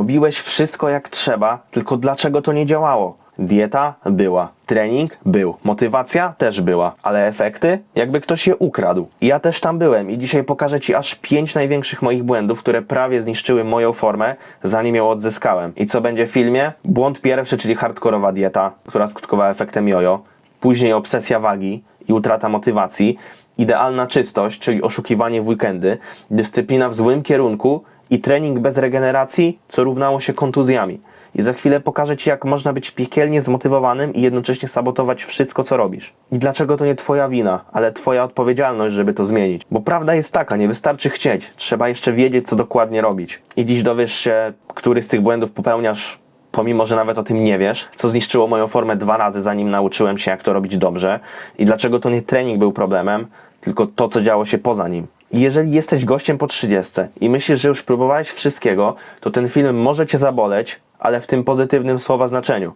Robiłeś wszystko jak trzeba, tylko dlaczego to nie działało? Dieta była, trening był, motywacja też była, ale efekty? Jakby ktoś je ukradł. Ja też tam byłem i dzisiaj pokażę Ci aż pięć największych moich błędów, które prawie zniszczyły moją formę, zanim ją odzyskałem. I co będzie w filmie? Błąd pierwszy, czyli hardkorowa dieta, która skutkowała efektem jojo. Później obsesja wagi i utrata motywacji. Idealna czystość, czyli oszukiwanie w weekendy. Dyscyplina w złym kierunku i trening bez regeneracji, co równało się kontuzjami. I za chwilę pokażę Ci, jak można być piekielnie zmotywowanym i jednocześnie sabotować wszystko, co robisz. I dlaczego to nie Twoja wina, ale Twoja odpowiedzialność, żeby to zmienić. Bo prawda jest taka, nie wystarczy chcieć, trzeba jeszcze wiedzieć, co dokładnie robić. I dziś dowiesz się, który z tych błędów popełniasz, pomimo że nawet o tym nie wiesz, co zniszczyło moją formę dwa razy, zanim nauczyłem się, jak to robić dobrze i dlaczego to nie trening był problemem, tylko to, co działo się poza nim. Jeżeli jesteś gościem po 30 i myślisz, że już próbowałeś wszystkiego, to ten film może cię zaboleć, ale w tym pozytywnym słowa znaczeniu.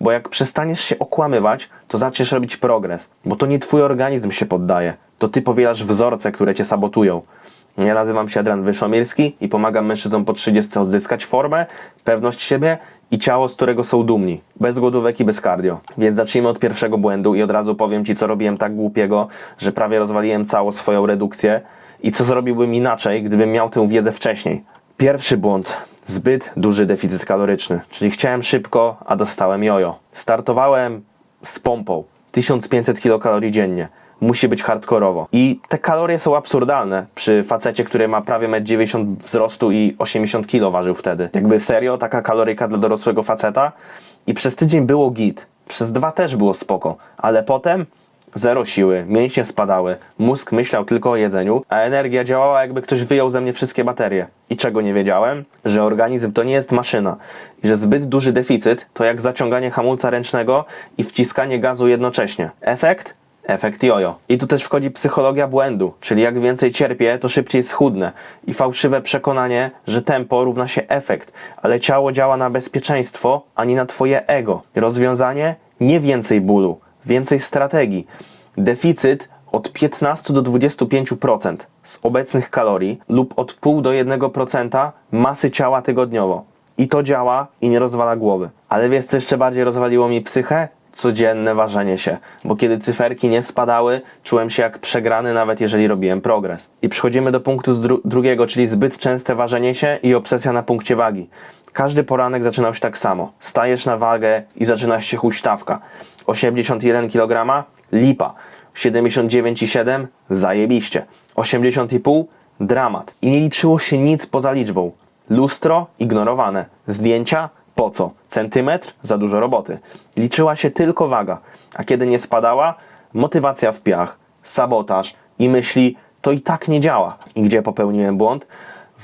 Bo jak przestaniesz się okłamywać, to zaczniesz robić progres. Bo to nie twój organizm się poddaje, to ty powielasz wzorce, które cię sabotują. Ja nazywam się Adrian Wyszomirski i pomagam mężczyznom po 30 odzyskać formę, pewność siebie i ciało, z którego są dumni. Bez głodówek i bez cardio. Więc zacznijmy od pierwszego błędu i od razu powiem Ci, co robiłem tak głupiego, że prawie rozwaliłem całą swoją redukcję i co zrobiłbym inaczej, gdybym miał tę wiedzę wcześniej. Pierwszy błąd. Zbyt duży deficyt kaloryczny. Czyli chciałem szybko, a dostałem jojo. Startowałem z pompą. 1500 kilokalorii dziennie musi być hardkorowo. I te kalorie są absurdalne przy facecie, który ma prawie 1,90 m wzrostu i 80 kg ważył wtedy. Jakby serio, taka kaloryka dla dorosłego faceta. I przez tydzień było git. Przez dwa też było spoko. Ale potem zero siły, mięśnie spadały, mózg myślał tylko o jedzeniu, a energia działała jakby ktoś wyjął ze mnie wszystkie baterie. I czego nie wiedziałem? Że organizm to nie jest maszyna i że zbyt duży deficyt to jak zaciąganie hamulca ręcznego i wciskanie gazu jednocześnie. Efekt? Efekt jojo. I tu też wchodzi psychologia błędu, czyli jak więcej cierpię, to szybciej schudnę. I fałszywe przekonanie, że tempo równa się efekt, ale ciało działa na bezpieczeństwo, ani na twoje ego. Rozwiązanie? Nie więcej bólu, więcej strategii. Deficyt od 15 do 25% z obecnych kalorii lub od 0,5 do 1% masy ciała tygodniowo. I to działa i nie rozwala głowy. Ale wiesz, co jeszcze bardziej rozwaliło mi psychę? Codzienne ważenie się, bo kiedy cyferki nie spadały, czułem się jak przegrany, nawet jeżeli robiłem progres. I przechodzimy do punktu dru- drugiego, czyli zbyt częste ważenie się i obsesja na punkcie wagi. Każdy poranek zaczynał się tak samo. Stajesz na wagę i zaczyna się huśtawka. 81 kg? Lipa. 79,7? Zajebiście. 80,5? Dramat. I nie liczyło się nic poza liczbą. Lustro? Ignorowane. Zdjęcia? Po co? Centymetr? Za dużo roboty. Liczyła się tylko waga. A kiedy nie spadała? Motywacja w piach, sabotaż i myśli, to i tak nie działa. I gdzie popełniłem błąd?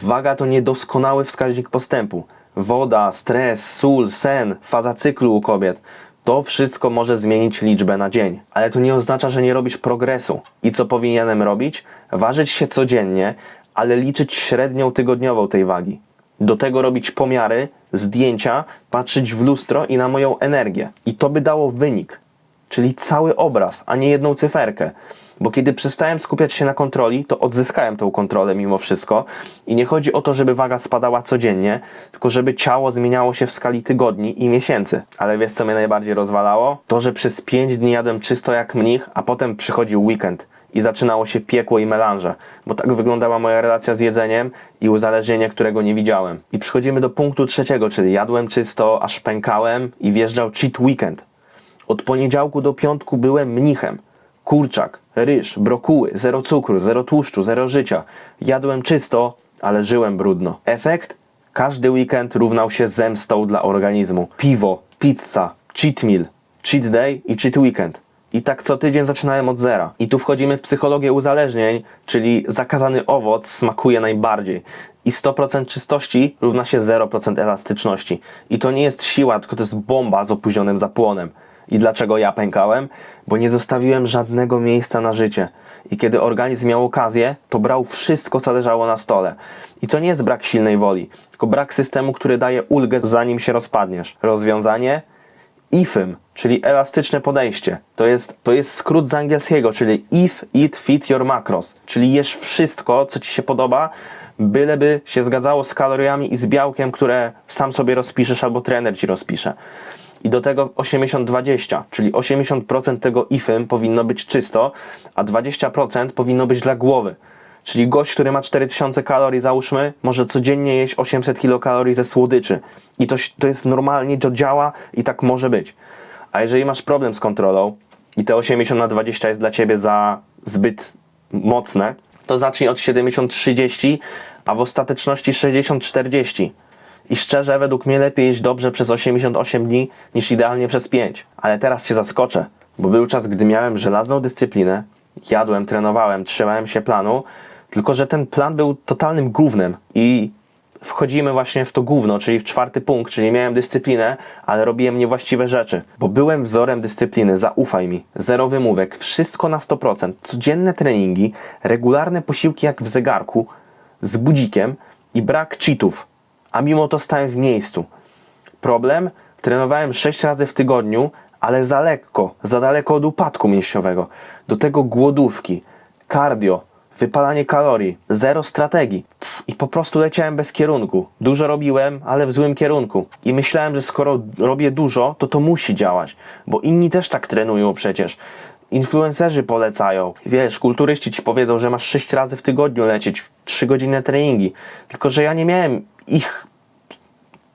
Waga to niedoskonały wskaźnik postępu. Woda, stres, sól, sen, faza cyklu u kobiet. To wszystko może zmienić liczbę na dzień, ale to nie oznacza, że nie robisz progresu. I co powinienem robić? Ważyć się codziennie, ale liczyć średnią tygodniową tej wagi. Do tego robić pomiary, zdjęcia, patrzeć w lustro i na moją energię. I to by dało wynik, czyli cały obraz, a nie jedną cyferkę. Bo kiedy przestałem skupiać się na kontroli, to odzyskałem tą kontrolę mimo wszystko. I nie chodzi o to, żeby waga spadała codziennie, tylko żeby ciało zmieniało się w skali tygodni i miesięcy. Ale wiesz, co mnie najbardziej rozwalało? To, że przez 5 dni jadłem czysto jak mnich, a potem przychodził weekend i zaczynało się piekło i melanże, bo tak wyglądała moja relacja z jedzeniem i uzależnienie, którego nie widziałem. I przechodzimy do punktu trzeciego, czyli jadłem czysto, aż pękałem i wjeżdżał cheat weekend. Od poniedziałku do piątku byłem mnichem. Kurczak, ryż, brokuły, zero cukru, zero tłuszczu, zero życia. Jadłem czysto, ale żyłem brudno. Efekt? Każdy weekend równał się zemstą dla organizmu. Piwo, pizza, cheat meal, cheat day i cheat weekend. I tak co tydzień zaczynałem od zera. I tu wchodzimy w psychologię uzależnień, czyli zakazany owoc smakuje najbardziej. I 100% czystości równa się 0% elastyczności. I to nie jest siła, tylko to jest bomba z opóźnionym zapłonem. I dlaczego ja pękałem? Bo nie zostawiłem żadnego miejsca na życie. I kiedy organizm miał okazję, to brał wszystko, co leżało na stole. I to nie jest brak silnej woli, tylko brak systemu, który daje ulgę, zanim się rozpadniesz. Rozwiązanie? IFM, czyli elastyczne podejście. To jest, to jest skrót z angielskiego, czyli if, eat, fit your macros, czyli jesz wszystko, co ci się podoba, byleby się zgadzało z kaloriami i z białkiem, które sam sobie rozpiszesz albo trener ci rozpisze. I do tego 80-20, czyli 80% tego IFM powinno być czysto, a 20% powinno być dla głowy. Czyli gość, który ma 4000 kalorii, załóżmy, może codziennie jeść 800 kilokalorii ze słodyczy. I to, to jest normalnie, to działa i tak może być. A jeżeli masz problem z kontrolą i te 80 na 20 jest dla ciebie za zbyt mocne, to zacznij od 70-30, a w ostateczności 60-40. I szczerze, według mnie lepiej jeść dobrze przez 88 dni niż idealnie przez 5. Ale teraz cię zaskoczę, bo był czas, gdy miałem żelazną dyscyplinę, jadłem, trenowałem, trzymałem się planu, tylko że ten plan był totalnym gównem i wchodzimy właśnie w to gówno, czyli w czwarty punkt, czyli miałem dyscyplinę, ale robiłem niewłaściwe rzeczy, bo byłem wzorem dyscypliny, zaufaj mi, zero wymówek, wszystko na 100%, codzienne treningi, regularne posiłki jak w zegarku, z budzikiem i brak cheatów, a mimo to stałem w miejscu. Problem? Trenowałem 6 razy w tygodniu, ale za lekko, za daleko od upadku mięśniowego. Do tego głodówki, cardio, wypalanie kalorii, zero strategii. I po prostu leciałem bez kierunku. Dużo robiłem, ale w złym kierunku. I myślałem, że skoro robię dużo, to to musi działać, bo inni też tak trenują przecież. Influencerzy polecają. Wiesz, kulturyści ci powiedzą, że masz 6 razy w tygodniu lecieć 3 godziny treningi. Tylko, że ja nie miałem ich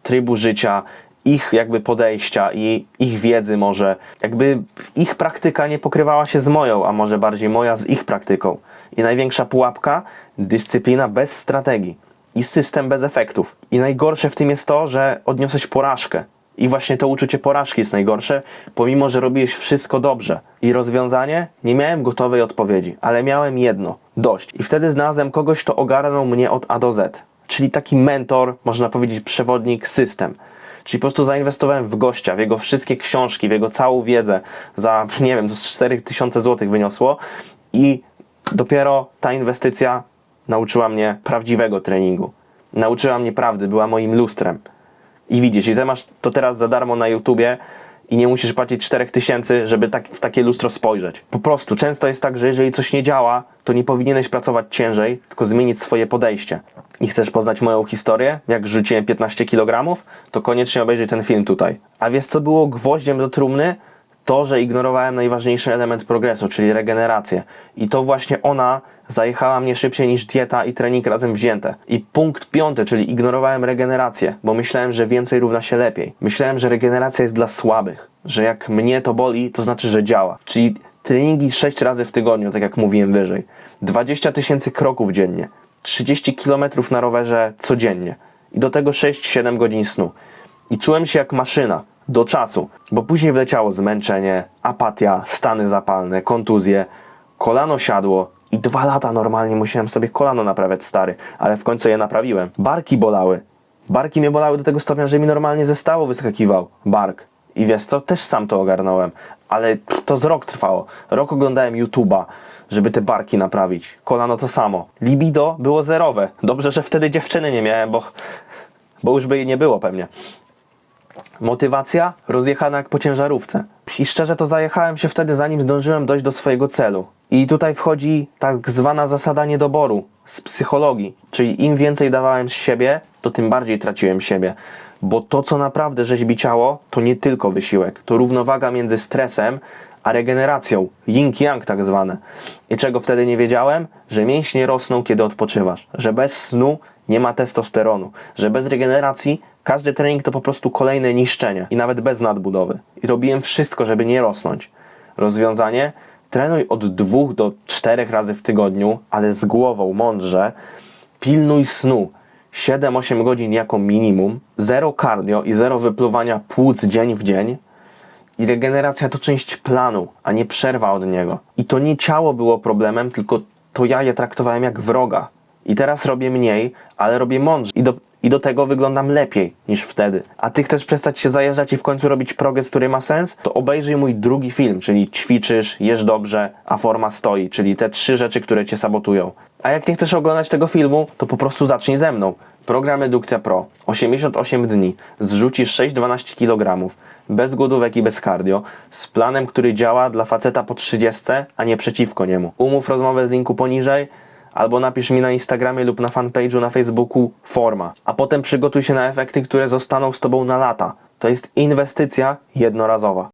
trybu życia, ich jakby podejścia i ich wiedzy może. Jakby ich praktyka nie pokrywała się z moją, a może bardziej moja z ich praktyką. I największa pułapka? Dyscyplina bez strategii i system bez efektów. I najgorsze w tym jest to, że odniosłeś porażkę. I właśnie to uczucie porażki jest najgorsze, pomimo że robiłeś wszystko dobrze. I rozwiązanie? Nie miałem gotowej odpowiedzi, ale miałem jedno: dość. I wtedy znalazłem kogoś, kto ogarnął mnie od A do Z. Czyli taki mentor, można powiedzieć przewodnik, system. Czyli po prostu zainwestowałem w gościa, w jego wszystkie książki, w jego całą wiedzę. Za, nie wiem, to z 4000 zł wyniosło. I dopiero ta inwestycja nauczyła mnie prawdziwego treningu. Nauczyła mnie prawdy, była moim lustrem. I widzisz, i ty masz to teraz za darmo na YouTubie i nie musisz płacić 4000, żeby tak, w takie lustro spojrzeć. Po prostu często jest tak, że jeżeli coś nie działa, to nie powinieneś pracować ciężej, tylko zmienić swoje podejście. I chcesz poznać moją historię, jak rzuciłem 15 kg, to koniecznie obejrzyj ten film tutaj. A wiesz co było gwoździem do trumny? To, że ignorowałem najważniejszy element progresu, czyli regenerację. I to właśnie ona zajechała mnie szybciej niż dieta i trening razem wzięte. I punkt piąty, czyli ignorowałem regenerację, bo myślałem, że więcej równa się lepiej. Myślałem, że regeneracja jest dla słabych, że jak mnie to boli, to znaczy, że działa. Czyli treningi 6 razy w tygodniu, tak jak mówiłem wyżej. 20 tysięcy kroków dziennie. 30 km na rowerze codziennie. I do tego 6-7 godzin snu. I czułem się jak maszyna do czasu, bo później wleciało zmęczenie, apatia, stany zapalne, kontuzje, kolano siadło i dwa lata normalnie musiałem sobie kolano naprawiać stary, ale w końcu je naprawiłem. Barki bolały. Barki mnie bolały do tego stopnia, że mi normalnie ze stawu wyskakiwał bark. I wiesz co, też sam to ogarnąłem, ale to z rok trwało. Rok oglądałem YouTube'a, żeby te barki naprawić. Kolano to samo. Libido było zerowe. Dobrze, że wtedy dziewczyny nie miałem, bo, bo już by jej nie było pewnie. Motywacja rozjechana jak po ciężarówce. I szczerze to zajechałem się wtedy, zanim zdążyłem dojść do swojego celu. I tutaj wchodzi tak zwana zasada niedoboru z psychologii. Czyli im więcej dawałem z siebie, to tym bardziej traciłem siebie. Bo to, co naprawdę rzeźbi ciało, to nie tylko wysiłek. To równowaga między stresem a regeneracją. Yin-yang tak zwane. I czego wtedy nie wiedziałem? Że mięśnie rosną, kiedy odpoczywasz. Że bez snu nie ma testosteronu. Że bez regeneracji każdy trening to po prostu kolejne niszczenie. I nawet bez nadbudowy. I robiłem wszystko, żeby nie rosnąć. Rozwiązanie? Trenuj od dwóch do czterech razy w tygodniu, ale z głową, mądrze. Pilnuj snu. 7-8 godzin jako minimum, zero cardio i zero wypluwania płuc dzień w dzień. I regeneracja to część planu, a nie przerwa od niego. I to nie ciało było problemem, tylko to ja je traktowałem jak wroga. I teraz robię mniej, ale robię mądrze. I do, I do tego wyglądam lepiej niż wtedy. A ty chcesz przestać się zajeżdżać i w końcu robić progres, który ma sens? To obejrzyj mój drugi film, czyli ćwiczysz, jesz dobrze, a forma stoi, czyli te trzy rzeczy, które cię sabotują. A jak nie chcesz oglądać tego filmu, to po prostu zacznij ze mną. Program Redukcja Pro. 88 dni. Zrzucisz 6-12 kg. Bez głodówek i bez cardio. Z planem, który działa dla faceta po 30, a nie przeciwko niemu. Umów rozmowę z linku poniżej, albo napisz mi na Instagramie lub na fanpage'u na Facebooku forma, a potem przygotuj się na efekty, które zostaną z tobą na lata. To jest inwestycja jednorazowa.